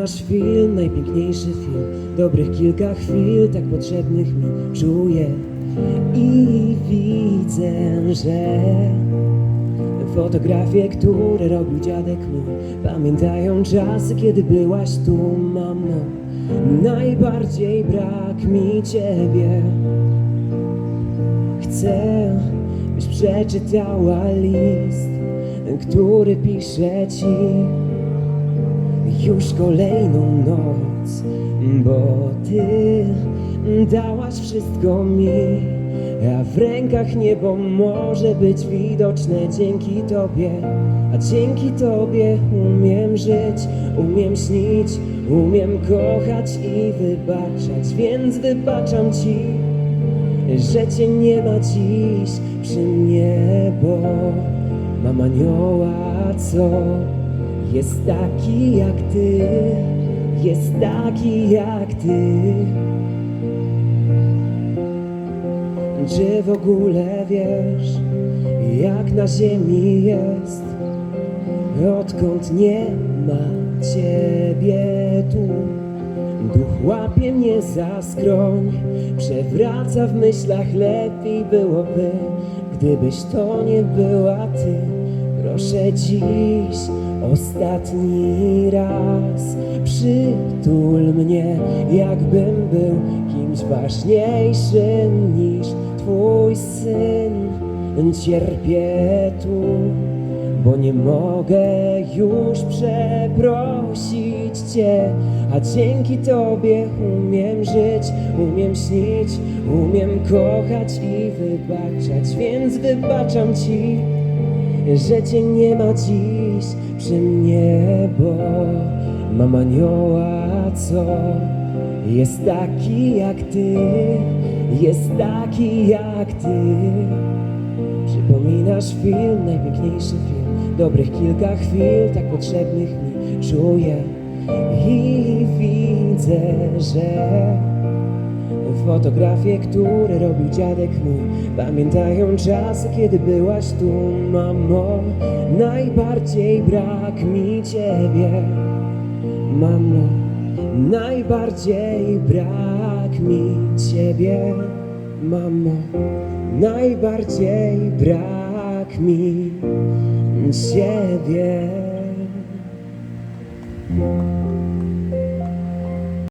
nasz film, najpiękniejszy film. Dobrych kilka chwil, tak potrzebnych mi Czuję. I widzę, że Fotografie, które robił dziadek mój Pamiętają czasy, kiedy byłaś tu, mamo Najbardziej brak mi ciebie. Chcę, byś przeczytała list Który piszę ci już kolejną noc, bo ty dałaś wszystko mi, a w rękach niebo może być widoczne. Dzięki tobie, a dzięki tobie umiem żyć, umiem śnić, umiem kochać i wybaczać, więc wybaczam ci, że cię nie ma dziś przy mnie, bo mam anioła, co jest taki jak ty, jest taki jak ty. Czy w ogóle wiesz, jak na ziemi jest, odkąd nie ma ciebie tu? Duch łapie mnie za skroń, przewraca w myślach, lepiej byłoby, gdybyś to nie była ty. Proszę dziś, ostatni raz, przytul mnie, jakbym był kimś ważniejszym niż twój syn. Cierpię tu, bo nie mogę już przeprosić Cię, a dzięki Tobie umiem żyć, umiem śnić, umiem kochać i wybaczać, więc wybaczam Ci, że Cię nie ma dziś przy mnie, bo mam anioła, co jest taki jak Ty, jest taki jak Ty. Przypominasz film, najpiękniejszy film Dobrych kilka chwil, tak potrzebnych mi Czuję i widzę, że Fotografie, które robił dziadek mój. Pamiętają czasy, kiedy byłaś tu, mamo. Najbardziej brak mi ciebie Mamo, najbardziej brak mi ciebie Mamo, najbardziej brak mi ciebie